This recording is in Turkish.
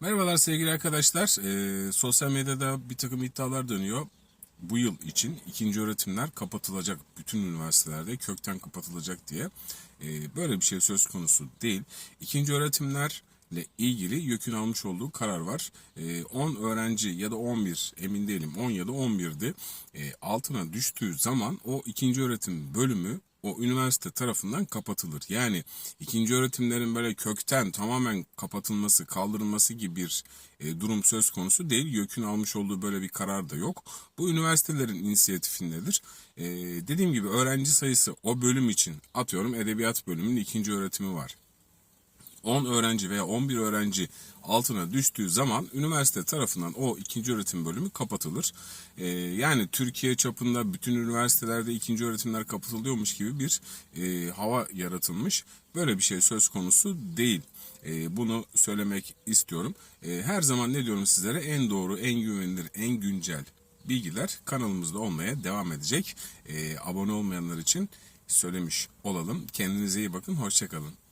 Merhabalar sevgili arkadaşlar. Ee, sosyal medyada bir takım iddialar dönüyor. Bu yıl için ikinci öğretimler kapatılacak bütün üniversitelerde kökten kapatılacak diye. Ee, böyle bir şey söz konusu değil. İkinci öğretimlerle ilgili YÖK'ün almış olduğu karar var. Ee, 10 öğrenci ya da 11 emin değilim 10 ya da 11'di. Ee, altına düştüğü zaman o ikinci öğretim bölümü o üniversite tarafından kapatılır. Yani ikinci öğretimlerin böyle kökten tamamen kapatılması, kaldırılması gibi bir e, durum söz konusu değil. YÖK'ün almış olduğu böyle bir karar da yok. Bu üniversitelerin inisiyatifindedir. E, dediğim gibi öğrenci sayısı o bölüm için atıyorum edebiyat bölümünün ikinci öğretimi var. 10 öğrenci veya 11 öğrenci altına düştüğü zaman üniversite tarafından o ikinci öğretim bölümü kapatılır. Ee, yani Türkiye çapında bütün üniversitelerde ikinci öğretimler kapatılıyormuş gibi bir e, hava yaratılmış. Böyle bir şey söz konusu değil. Ee, bunu söylemek istiyorum. Ee, her zaman ne diyorum sizlere en doğru, en güvenilir, en güncel bilgiler kanalımızda olmaya devam edecek. Ee, abone olmayanlar için söylemiş olalım. Kendinize iyi bakın, hoşçakalın.